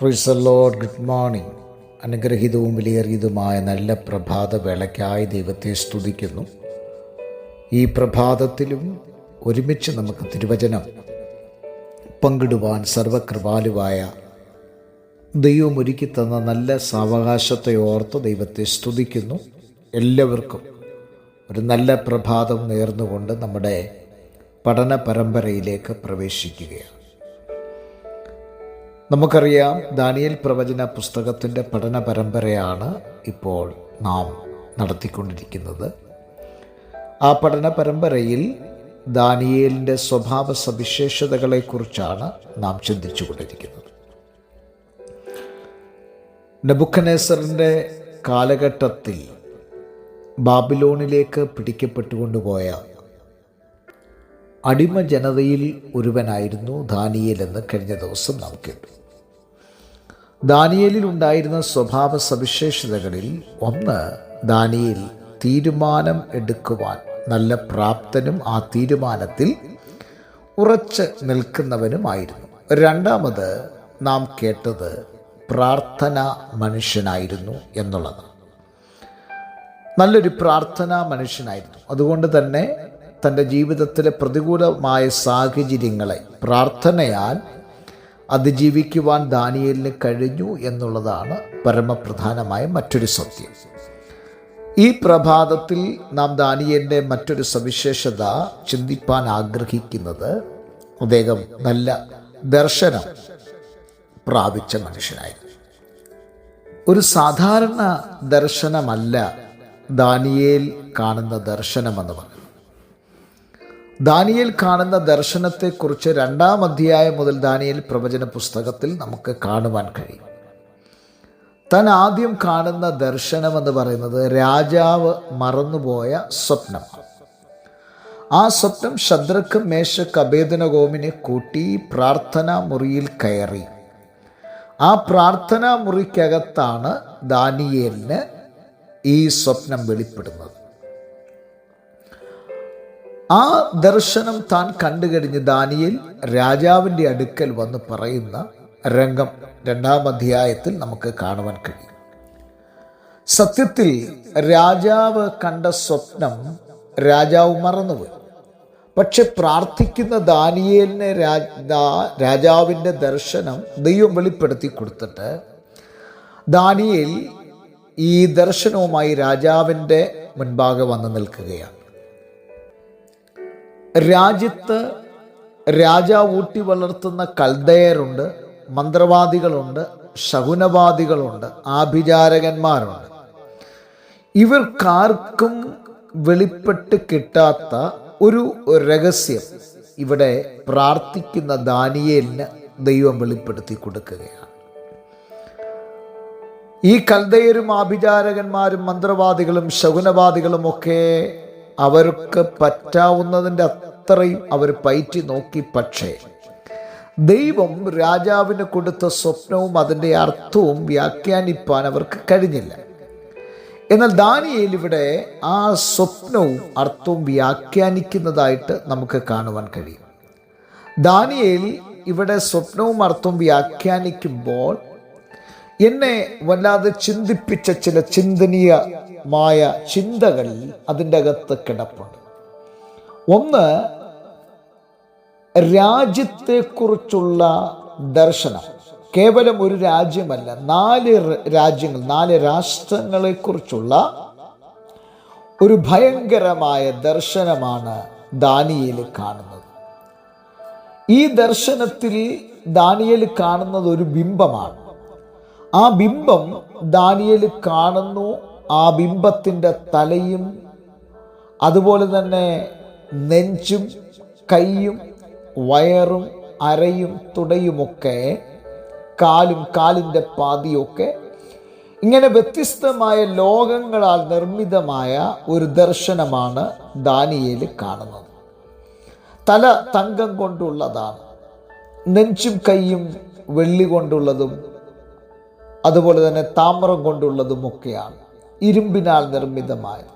പ്രിസ Lord good morning അനുഗ്രഹീതവും വിലയേറിയതുമായ നല്ല പ്രഭാത വേളയ്ക്കായി ദൈവത്തെ സ്തുതിക്കുന്നു. ഈ പ്രഭാതത്തിലും ഒരുമിച്ച് നമുക്ക് തിരുവചനം പങ്കിടുവാൻ സർവകൃപാലുവായ ദൈവം ഒരുക്കി തന്ന നല്ല സാവകാശത്തെ ഓർത്ത് ദൈവത്തെ സ്തുതിക്കുന്നു. എല്ലാവർക്കും ഒരു നല്ല പ്രഭാതം നേർന്നുകൊണ്ട് നമ്മുടെ പഠന പരമ്പരയിലേക്ക് പ്രവേശിക്കുകയാണ്. നമുക്കറിയാം ദാനിയൽ പ്രവചന പുസ്തകത്തിന്റെ പഠന പരമ്പരയാണ് ഇപ്പോൾ നാം നടത്തിക്കൊണ്ടിരിക്കുന്നത്. ആ പഠന പരമ്പരയിൽ ദാനിയേലിന്റെ സ്വഭാവ സവിശേഷതകളെക്കുറിച്ചാണ് നാം ചിന്തിച്ചു കൊണ്ടിരിക്കുന്നത് നബുക്കനേസറിന്റെ കാലഘട്ടത്തിൽ ബാബിലോണിലേക്ക് പിടിക്കപ്പെട്ടുകൊണ്ടുപോയ അടിമ ജനതയിൽ ഒരുവനായിരുന്നു ദാനിയേൽ എന്ന് കഴിഞ്ഞ ദിവസം നാം കേട്ടു. ദാനിയേലിൽ ഉണ്ടായിരുന്ന സ്വഭാവ സവിശേഷതകളിൽ ഒന്ന് ദാനിയേൽ തീരുമാനം എടുക്കുവാൻ നല്ല പ്രാപ്തനും ആ തീരുമാനത്തിൽ ഉറച്ച് നിൽക്കുന്നവനുമായിരുന്നു. രണ്ടാമത് നാം കേട്ടത് പ്രാർത്ഥന മനുഷ്യനായിരുന്നു എന്നുള്ളത് നല്ലൊരു പ്രാർത്ഥനാ മനുഷ്യനായിരുന്നു. അതുകൊണ്ട് തന്നെ തന്റെ ജീവിതത്തിലെ പ്രതികൂലമായ സാഹചര്യങ്ങളെ പ്രാർത്ഥനയാൽ അതിജീവിക്കുവാൻ ദാനിയലിന് കഴിഞ്ഞു എന്നുള്ളതാണ് പരമപ്രധാനമായ മറ്റൊരു സത്യം. ഈ പ്രഭാതത്തിൽ നാം ദാനിയലിന്റെ മറ്റൊരു സവിശേഷത ചിന്തിപ്പാൻ ആഗ്രഹിക്കുന്നത് അദ്ദേഹം നല്ല ദർശനം പ്രാപിച്ച മനുഷ്യനായിരുന്നു. ഒരു സാധാരണ ദർശനമല്ല ദാനിയേൽ കാണുന്ന ദർശനമെന്ന് പറയുന്നത്. ദാനിയേൽ കാണുന്ന ദർശനത്തെക്കുറിച്ച് രണ്ടാം അധ്യായം മുതൽ ദാനിയേൽ പ്രവചന പുസ്തകത്തിൽ നമുക്ക് കാണുവാൻ കഴിയും. താൻ ആദ്യം കാണുന്ന ദർശനമെന്ന് പറയുന്നത് രാജാവ് മറന്നുപോയ സ്വപ്നമാണ്. ആ സ്വപ്നം ശദ്രക്ക് മേശക്ക് അഭേദനഗോമിനെ കൂട്ടി പ്രാർത്ഥനാ മുറിയിൽ കയറി. ആ പ്രാർത്ഥനാ മുറിക്കകത്താണ് ദാനിയേലിന് ഈ സ്വപ്നം വെളിപ്പെടുന്നത്. ആ ദർശനം താൻ കണ്ടു കഴിഞ്ഞ് ദാനിയേൽ രാജാവിന്റെ അടുക്കൽ വന്ന് പറയുന്ന രംഗം രണ്ടാം അധ്യായത്തിൽ നമുക്ക് കാണുവാൻ കഴിയും. സത്യത്തിൽ രാജാവ് കണ്ട സ്വപ്നം രാജാവ് മറന്നുപോയി. പക്ഷെ പ്രാർത്ഥിക്കുന്ന ദാനിയേലിനെ രാജാവിന്റെ ദർശനം ദൈവം വെളിപ്പെടുത്തി കൊടുത്തിട്ട് ദാനിയേൽ ഈ ദർശനവുമായി രാജാവിന്റെ മുൻപാകെ വന്ന് നിൽക്കുകയാണ്. രാജ്യത്ത് രാജാവ് ഊട്ടി വളർത്തുന്ന കൽദയരുണ്ട് മന്ത്രവാദികളുണ്ട് ശകുനവാദികളുണ്ട് ആഭിചാരകന്മാരുണ്ട്. ഇവർക്കാർക്കും വെളിപ്പെട്ട് കിട്ടാത്ത ഒരു രഹസ്യം ഇവിടെ പ്രാർത്ഥിക്കുന്ന ദാനിയേലിന് ദൈവം വെളിപ്പെടുത്തി കൊടുക്കുകയാണ്. ഈ കൽദയരും ആഭിചാരകന്മാരും മന്ത്രവാദികളും ശകുനവാദികളും ഒക്കെ അവർക്ക് പറ്റാവുന്നതിന്റെ അത്രയും അവർ പയറ്റി നോക്കി. പക്ഷേ ദൈവം രാജാവിന് കൊടുത്ത സ്വപ്നവും അതിന്റെ അർത്ഥവും വ്യാഖ്യാനിപ്പാൻ അവർക്ക് കഴിഞ്ഞില്ല. എന്നാൽ ദാനിയേൽ ഇവിടെ ആ സ്വപ്നവും അർത്ഥവും വ്യാഖ്യാനിക്കുന്നതായിട്ട് നമുക്ക് കാണുവാൻ കഴിയും. ദാനിയേൽ ഇവിടെ സ്വപ്നവും അർത്ഥവും വ്യാഖ്യാനിക്കുമ്പോൾ എന്നെ വല്ലാതെ ചിന്തിപ്പിച്ച ചില ചിന്തനീയമായ ചിന്തകൾ അതിന്റെ അകത്ത് കിടപ്പുണ്ട്. ഒന്ന് രാജ്യത്തെക്കുറിച്ചുള്ള ദർശനം. കേവലം ഒരു രാജ്യമല്ല നാല് രാജ്യങ്ങൾ നാല് രാഷ്ട്രങ്ങളെക്കുറിച്ചുള്ള ഒരു ഭയങ്കരമായ ദർശനമാണ് ദാനിയയിൽ കാണുന്നത്. ഈ ദർശനത്തിൽ ദാനിയൽ കാണുന്നത് ഒരു ബിംബമാണ്. ആ ബിംബം ദാനിയൽ കാണുന്നു ആ ബിംബത്തിന്റെ തലയും അതുപോലെ തന്നെ നെഞ്ചും കൈയും വയറും അരയും തുടയുമൊക്കെ കാലും കാലിന്റെ പാതിയൊക്കെ ഇങ്ങനെ വ്യത്യസ്തമായ ലോകങ്ങളാൽ നിർമ്മിതമായ ഒരു ദർശനമാണ് ദാനിയേൽ കാണുന്നത്. തല തങ്കം കൊണ്ടുള്ളതാണ് നെഞ്ചും കൈയും വെള്ളി കൊണ്ടുള്ളതും അതുപോലെ തന്നെ താമ്രം കൊണ്ടുള്ളതും ഒക്കെയാണ് ഇരുമ്പിനാൽ നിർമ്മിതമായത്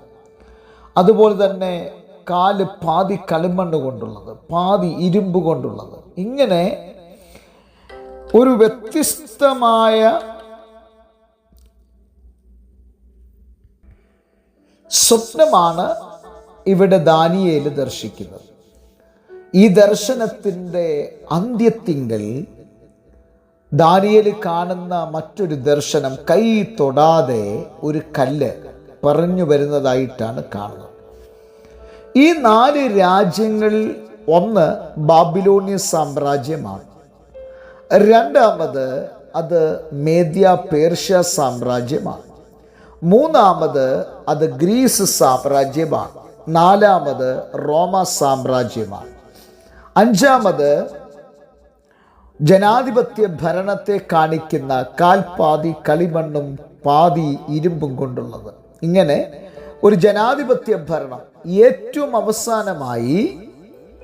അതുപോലെ തന്നെ കാൽ പാതി കളിമണ്ണ് കൊണ്ടുള്ളത് പാതി ഇരുമ്പ് കൊണ്ടുള്ളത്. ഇങ്ങനെ ഒരു വ്യത്യസ്തമായ സ്വപ്നമാണ് ഇവിടെ ദാനിയേൽ ദർശിക്കുന്നത്. ഈ ദർശനത്തിന്റെ അന്ത്യത്തിങ്കൽ ദാനിയേൽ കാണുന്ന മറ്റൊരു ദർശനം കൈ തൊടാതെ ഒരു കല്ല് പറഞ്ഞു വരുന്നതായിട്ടാണ് കാണുന്നത്. ഈ നാല് രാജ്യങ്ങളിൽ ഒന്ന് ബാബിലോണിയ സാമ്രാജ്യമാണ്. രണ്ടാമത് അത് മേദ്യ പേർഷ്യ സാമ്രാജ്യമാണ്. മൂന്നാമത് അത് ഗ്രീസ് സാമ്രാജ്യമാണ്. നാലാമത് റോമ സാമ്രാജ്യമാണ്. അഞ്ചാമത് ജനാധിപത്യ ഭരണത്തെ കാണിക്കുന്ന കാൽപാതി കളിമണ്ണും പാതി ഇരുമ്പും കൊണ്ടുള്ളത്. ഇങ്ങനെ ഒരു ജനാധിപത്യ ഭരണം ഏറ്റവും അവസാനമായി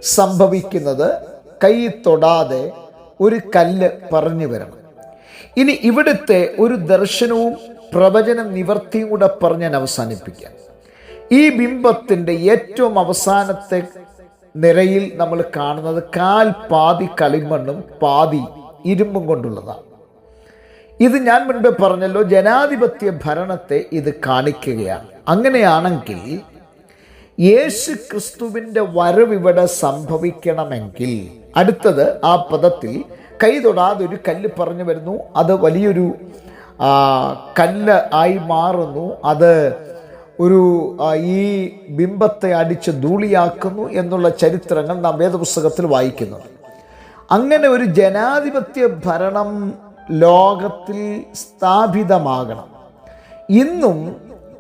സംഭവിക്കുന്നത് കൈ തൊടാതെ ഒരു കല്ല് പറഞ്ഞു വരണം. ഇനി ഇവിടുത്തെ ഒരു ദർശനവും പ്രവചന നിവർത്തിയും കൂടെ പറഞ്ഞ് ഞാൻ അവസാനിപ്പിക്കാം. ഈ ബിംബത്തിന്റെ ഏറ്റവും അവസാനത്തെ നിരയിൽ നമ്മൾ കാണുന്നത് കാൽ പാതി കളിമണ്ണും പാതി ഇരുമ്പും കൊണ്ടുള്ളതാണ്. ഇത് ഞാൻ മുൻപ് പറഞ്ഞല്ലോ ജനാധിപത്യ ഭരണത്തെ ഇത് കാണിക്കുകയാണ്. അങ്ങനെയാണെങ്കിൽ യേശു ക്രിസ്തുവിന്റെ വരവിവിടെ സംഭവിക്കണമെങ്കിൽ അടുത്തത് ആ പദത്തിൽ കൈ തൊടാതെ ഒരു കല്ല് പറഞ്ഞു വരുന്നു അത് വലിയൊരു കല്ല് ആയി മാറുന്നു അത് ഒരു ഈ ബിംബത്തെ അടിച്ച് ധൂളിയാക്കുന്നു എന്നുള്ള ചരിത്രങ്ങൾ നാം വേദപുസ്തകത്തിൽ വായിക്കുന്നുണ്ട് അങ്ങനെ ഒരു ജനാധിപത്യ ഭരണം ലോകത്തിൽ സ്ഥാപിതമാകണം. ഇന്നും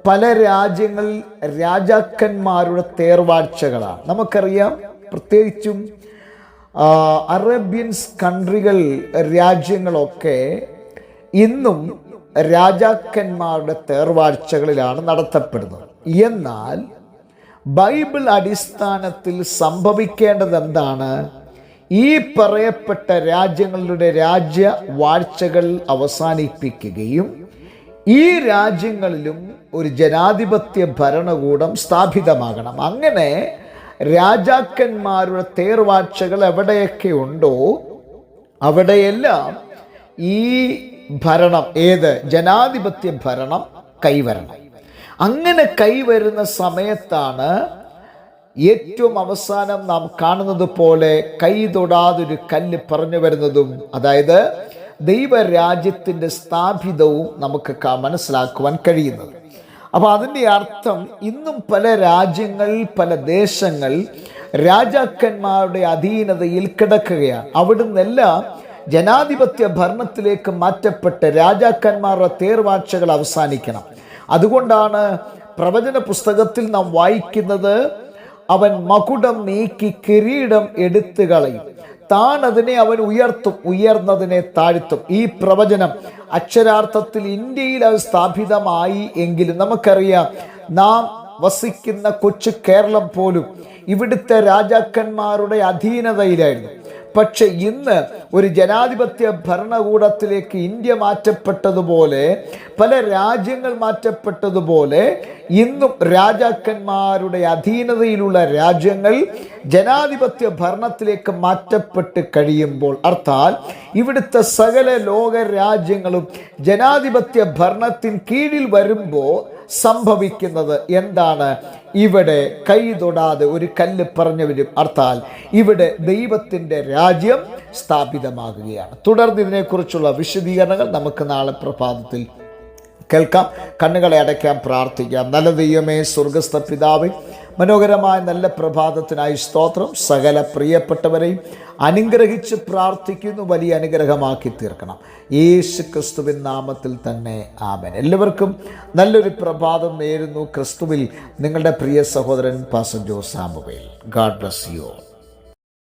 പല രാജ്യങ്ങളിൽ രാജാക്കന്മാരുടെ തേർവാഴ്ചകളാണ്. നമുക്കറിയാം പ്രത്യേകിച്ചും അറേബ്യൻസ് കൺട്രികൾ രാജ്യങ്ങളൊക്കെ ഇന്നും രാജാക്കന്മാരുടെ തേർവാഴ്ചകളിലാണ് നടത്തപ്പെടുന്നത്. എന്നാൽ ബൈബിൾ അടിസ്ഥാനത്തിൽ സംഭവിക്കേണ്ടത് എന്താണ്? ഈ പറയപ്പെട്ട രാജ്യങ്ങളുടെ രാജ്യ വാഴ്ചകൾ അവസാനിപ്പിക്കുകയും ഈ രാജ്യങ്ങളിലും ഒരു ജനാധിപത്യ ഭരണകൂടം സ്ഥാപിതമാകണം. അങ്ങനെ രാജാക്കന്മാരുടെ തേർവാഴ്ചകൾ എവിടെയൊക്കെ ഉണ്ടോ അവിടെയെല്ലാം ഈ ഭരണം ഏത്? ജനാധിപത്യ ഭരണം കൈവരണം. അങ്ങനെ കൈവരുന്ന സമയത്താണ് ഏറ്റവും അവസാനം നാം കാണുന്നത് പോലെ കൈ തൊടാതൊരു കല്ല് പറഞ്ഞു വരുന്നതും അതായത് ദൈവരാജ്യത്തിന്റെ സ്ഥാപിതവും നമുക്ക് മനസ്സിലാക്കുവാൻ കഴിയുന്നത്. അപ്പോൾ അതിന്റെ അർത്ഥം ഇന്നും പല രാജ്യങ്ങൾ പല ദേശങ്ങൾ രാജാക്കന്മാരുടെ അധീനതയിൽ കിടക്കുകയാണ്. അവിടുന്നെല്ലാം ജനാധിപത്യ ഭരണത്തിലേക്ക് മാറ്റപ്പെട്ട് രാജാക്കന്മാരുടെ തേർവാഴ്ചകൾ അവസാനിക്കണം. അതുകൊണ്ടാണ് പ്രവചന പുസ്തകത്തിൽ നാം വായിക്കുന്നത് അവൻ മകുടം നീക്കി കിരീടം എടുത്തു കളയും. താൻ അതിനെ അവൻ ഉയർത്തും ഉയർന്നതിനെ താഴ്ത്തും. ഈ പ്രവചനം അക്ഷരാർത്ഥത്തിൽ ഇന്ത്യയിൽ അത് സ്ഥാപിതമായി എങ്കിലും നമുക്കറിയാം നാം വസിക്കുന്ന കൊച്ചു കേരളം പോലും ഇവിടുത്തെ രാജാക്കന്മാരുടെ അധീനതയിലായിരുന്നു. പക്ഷെ ഇന്ന് ഒരു ജനാധിപത്യ ഭരണകൂടത്തിലേക്ക് ഇന്ത്യ മാറ്റപ്പെട്ടതുപോലെ പല രാജ്യങ്ങൾ മാറ്റപ്പെട്ടതുപോലെ ഇന്നും രാജാക്കന്മാരുടെ അധീനതയിലുള്ള രാജ്യങ്ങൾ ജനാധിപത്യ ഭരണത്തിലേക്ക് മാറ്റപ്പെട്ട് കഴിയുമ്പോൾ അർത്ഥാൽ ഇവിടുത്തെ സകല ലോക രാജ്യങ്ങളും ജനാധിപത്യ ഭരണത്തിൻ കീഴിൽ വരുമ്പോൾ സംഭവിക്കുന്നത് എന്താണ്? ഇവിടെ കൈ തൊടാതെ ഒരു കല്ല് പറഞ്ഞു വരും അർത്ഥാൽ ഇവിടെ ദൈവത്തിന്റെ രാജ്യം സ്ഥാപിതമാകുകയാണ്. തുടർന്ന് ഇതിനെക്കുറിച്ചുള്ള വിശദീകരണങ്ങൾ നമുക്ക് നാളെ പ്രഭാതത്തിൽ കേൾക്കാം. കണ്ണുകളെ അടയ്ക്കാൻ പ്രാർത്ഥിക്കാം. നല്ല ദൈവമേ സ്വർഗസ്ഥ പിതാവേ മനോഹരമായ നല്ല പ്രഭാതത്തിനായി സ്തോത്രം. സകല പ്രിയപ്പെട്ടവരെയും അനുഗ്രഹിച്ച് പ്രാർത്ഥിക്കുന്നു. വലിയ അനുഗ്രഹമാക്കി തീർക്കണം. യേശു ക്രിസ്തുവിൻ നാമത്തിൽ തന്നെ ആമൻ. എല്ലാവർക്കും നല്ലൊരു പ്രഭാതം നേരുന്നു. ക്രിസ്തുവിൽ നിങ്ങളുടെ പ്രിയ സഹോദരൻ പാസഞ്ചോ സാമുവേൽ ഗാഡ് ബ്ലസ് യു.